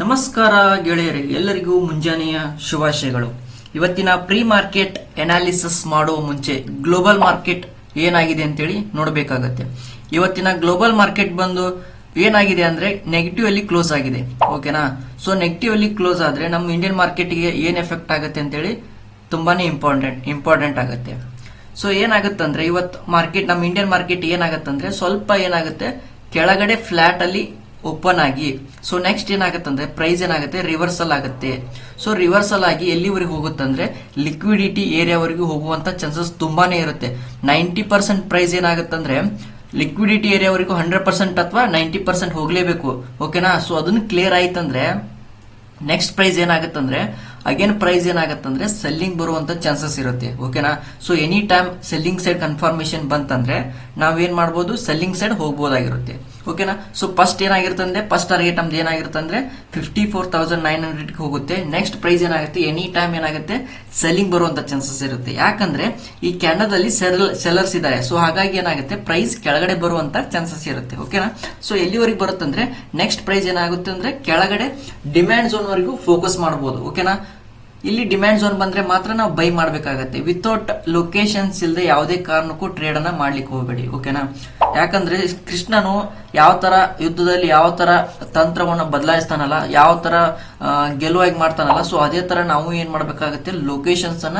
ನಮಸ್ಕಾರ ಗೆಳೆಯರೇ, ಎಲ್ಲರಿಗೂ ಮುಂಜಾನೆಯ ಶುಭಾಶಯಗಳು. ಇವತ್ತಿನ ಪ್ರೀ ಮಾರ್ಕೆಟ್ ಅನಾಲಿಸಿಸ್ ಮಾಡುವ ಮುಂಚೆ ಗ್ಲೋಬಲ್ ಮಾರ್ಕೆಟ್ ಏನಾಗಿದೆ ಅಂತೇಳಿ ನೋಡಬೇಕಾಗತ್ತೆ. ಇವತ್ತಿನ ಗ್ಲೋಬಲ್ ಮಾರ್ಕೆಟ್ ಬಂದು ಏನಾಗಿದೆ ಅಂದ್ರೆ ನೆಗೆಟಿವ್ ಅಲ್ಲಿ ಕ್ಲೋಸ್ ಆಗಿದೆ ಓಕೆನಾ ಸೊ ನೆಗೆಟಿವ್ ಅಲ್ಲಿ ಕ್ಲೋಸ್ ಆದ್ರೆ ನಮ್ಮ ಇಂಡಿಯನ್ ಮಾರ್ಕೆಟ್ಗೆ ಏನ್ ಎಫೆಕ್ಟ್ ಆಗುತ್ತೆ ಅಂತೇಳಿ ತುಂಬಾನೇ ಇಂಪಾರ್ಟೆಂಟ್ ಇಂಪಾರ್ಟೆಂಟ್ ಆಗುತ್ತೆ. ಸೊ ಏನಾಗುತ್ತಂದ್ರೆ ಇವತ್ತು ಮಾರ್ಕೆಟ್ ನಮ್ಮ ಇಂಡಿಯನ್ ಮಾರ್ಕೆಟ್ ಏನಾಗುತ್ತಂದ್ರೆ ಸ್ವಲ್ಪ ಏನಾಗುತ್ತೆ, ಕೆಳಗಡೆ ಫ್ಲಾಟ್ ಅಲ್ಲಿ ಓಪನ್ ಆಗಿ. ಸೊ ನೆಕ್ಸ್ಟ್ ಏನಾಗುತ್ತೆ ಅಂದ್ರೆ ಪ್ರೈಸ್ ಏನಾಗುತ್ತೆ? ರಿವರ್ಸಲ್ ಆಗುತ್ತೆ. ಸೊ ರಿವರ್ಸಲ್ ಆಗಿ ಎಲ್ಲಿವರೆಗೆ ಹೋಗುತ್ತಂದ್ರೆ ಲಿಕ್ವಿಡಿಟಿ ಏರಿಯಾವರೆಗೂ ಹೋಗುವಂತ ಚಾನ್ಸಸ್ ತುಂಬಾನೇ ಇರುತ್ತೆ. ನೈಂಟಿ ಪರ್ಸೆಂಟ್ ಪ್ರೈಸ್ ಏನಾಗುತ್ತಂದ್ರೆ ಲಿಕ್ವಿಡಿಟಿ ಏರಿಯಾವರೆಗೂ ಹಂಡ್ರೆಡ್ ಪರ್ಸೆಂಟ್ ಅಥವಾ ನೈಂಟಿ ಪರ್ಸೆಂಟ್ ಹೋಗಲೇಬೇಕು. ಓಕೆನಾ ಸೊ ಅದನ್ನ ಕ್ಲಿಯರ್ ಆಯ್ತಂದ್ರೆ ನೆಕ್ಸ್ಟ್ ಪ್ರೈಸ್ ಏನಾಗುತ್ತಂದ್ರೆ ಅಗೇನ್ ಪ್ರೈಸ್ ಏನಾಗುತ್ತಂದ್ರೆ ಸೆಲ್ಲಿಂಗ್ ಬರುವಂತ ಚಾನ್ಸಸ್ ಇರುತ್ತೆ. ಓಕೆನಾ so any time selling side confirmation ಬಂತಂದ್ರೆ, ನಾವೇನ್ ಮಾಡ್ಬೋದು? ಸೆಲ್ಲಿಂಗ್ ಸೈಡ್ ಹೋಗ್ಬೋದಾಗಿರುತ್ತೆ. ಓಕೆನಾ ಸೊ ಫಸ್ಟ್ ಏನಾಗಿರುತ್ತೆ ಅಂದ್ರೆ ಫಸ್ಟ್ ಟಾರ್ಗೆಟ್ ನಮ್ದು ಏನಾಗಿರುತ್ತೆ ಅಂದ್ರೆ ಫಿಫ್ಟಿ ಫೋರ್ ತೌಸಂಡ್ ನೈನ್ ಹಂಡ್ರೆಡ್ಗೆ ಹೋಗುತ್ತೆ. ನೆಕ್ಸ್ಟ್ ಪ್ರೈಸ್ ಏನಾಗುತ್ತೆ? ಎನಿ ಟೈಮ್ ಏನಾಗುತ್ತೆ? ಸೆಲ್ಲಿಂಗ್ ಬರುವಂತ ಚಾನ್ಸಸ್ ಇರುತ್ತೆ. ಯಾಕಂದ್ರೆ, ಈ ಕ್ಯಾನದಲ್ಲಿ ಸೆಲ್ಲರ್ಸ್ ಇದ್ದಾರೆ. ಸೊ ಹಾಗಾಗಿ ಏನಾಗುತ್ತೆ? ಪ್ರೈಸ್ ಕೆಳಗಡೆ ಬರುವಂತ ಚಾನ್ಸಸ್ ಇರುತ್ತೆ. ಓಕೆನಾ ಸೊ ಎಲ್ಲಿವರೆಗೆ ಬರುತ್ತೆ ಅಂದ್ರೆ ನೆಕ್ಸ್ಟ್ ಪ್ರೈಸ್ ಏನಾಗುತ್ತೆ ಅಂದ್ರೆ, ಕೆಳಗಡೆ ಡಿಮ್ಯಾಂಡ್ ಝೋನ್ ವರೆಗೂ ಫೋಕಸ್ ಮಾಡಬಹುದು ಓಕೆನಾ ಇಲ್ಲಿ ಡಿಮ್ಯಾಂಡ್ ಝೋನ್ ಬಂದ್ರೆ ಮಾತ್ರ ನಾವು ಬೈ ಮಾಡಬೇಕಾಗತ್ತೆ. ವಿತೌಟ್ ಲೊಕೇಶನ್ಸ್ ಇಲ್ಲದೆ ಯಾವುದೇ ಕಾರಣಕ್ಕೂ ಟ್ರೇಡ್ ಅನ್ನ ಮಾಡ್ಲಿಕ್ಕೆ ಹೋಗಬೇಡಿ ಓಕೆನಾ ಯಾಕಂದ್ರೆ ಕೃಷ್ಣನು ಯಾವ ತರ ಯುದ್ಧದಲ್ಲಿ ಯಾವ ತರ ತಂತ್ರವನ್ನು ಬದಲಾಯಿಸ್ತಾನಲ್ಲ, ಯಾವ ತರ ಗೆಲುವಾಗಿ ಮಾಡ್ತಾನಲ್ಲ ಸೊ ಅದೇ ತರ ನಾವು ಏನ್ ಮಾಡ್ಬೇಕಾಗತ್ತೆ? ಲೊಕೇಶನ್ಸ್ ಅನ್ನ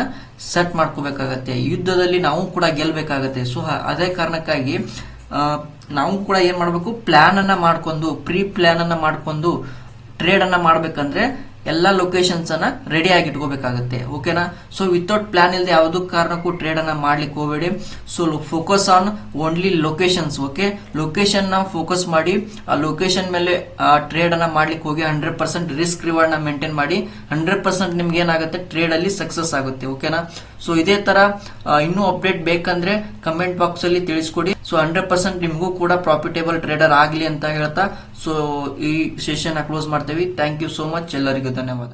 ಸೆಟ್ ಮಾಡ್ಕೋಬೇಕಾಗತ್ತೆ. ಯುದ್ಧದಲ್ಲಿ ನಾವು ಕೂಡ ಗೆಲ್ಬೇಕಾಗತ್ತೆ. ಸೊ ಅದೇ ಕಾರಣಕ್ಕಾಗಿ ನಾವು ಕೂಡ ಏನ್ ಮಾಡಬೇಕು? ಪ್ಲಾನ್ ಅನ್ನ ಮಾಡ್ಕೊಂಡು ಪ್ರೀ ಪ್ಲಾನ್ ಅನ್ನ ಮಾಡ್ಕೊಂಡು ಟ್ರೇಡ್ ಅನ್ನ ಮಾಡ್ಬೇಕಂದ್ರೆ ಎಲ್ಲಾ ಲೊಕೇಶನ್ಸ್ ಅನ್ನ ರೆಡಿ ಆಗಿ ಇಟ್ಕೋಬೇಕಾಗತ್ತೆ ಓಕೆನಾ ಸೊ ವಿತೌಟ್ ಪ್ಲಾನ್ ಇಲ್ಲದೆ ಯಾವುದೂ ಕಾರಣಕ್ಕೂ ಟ್ರೇಡ್ ಅನ್ನ ಮಾಡ್ಲಿಕ್ಕೆ ಹೋಗಬೇಡಿ. So focus on only locations okay ಲೊಕೇಶನ್ನ focus ಮಾಡಿ, ಆ ಲೊಕೇಶನ್ ಮೇಲೆ ಟ್ರೇಡ್ ಅನ್ನ ಮಾಡ್ಲಿಕ್ಕೆ ಹೋಗಿ ಹಂಡ್ರೆಡ್ ಪರ್ಸೆಂಟ್ ರಿಸ್ಕ್ ರಿವಾರ್ಡ್ನ ಮೇಂಟೈನ್ ಮಾಡಿ ಹಂಡ್ರೆಡ್ ಪರ್ಸೆಂಟ್ ನಿಮ್ಗೆ ಏನಾಗುತ್ತೆ? ಟ್ರೇಡ್ ಅಲ್ಲಿ ಸಕ್ಸಸ್ ಆಗುತ್ತೆ ಓಕೆನಾ ಸೊ ಇದೇ ತರ ಇನ್ನೂ ಅಪ್ಡೇಟ್ ಬೇಕಂದ್ರೆ ಕಮೆಂಟ್ ಬಾಕ್ಸ್ ಅಲ್ಲಿ ತಿಳಿಸ್ಕೊಡಿ. ಸೊ ಹಂಡ್ರೆಡ್ ಪರ್ಸೆಂಟ್ ನಿಮಗೂ ಕೂಡ ಪ್ರಾಫಿಟೇಬಲ್ ಟ್ರೇಡರ್ ಆಗಲಿ ಅಂತ ಹೇಳ್ತಾ ಸೊ ಈ ಸೆಷನ್ ಕ್ಲೋಸ್ ಮಾಡ್ತೇವೆ. ಥ್ಯಾಂಕ್ ಯು ಸೋ ಮಚ್ ಎಲ್ಲರಿಗೂ ಧನ್ಯವಾದ.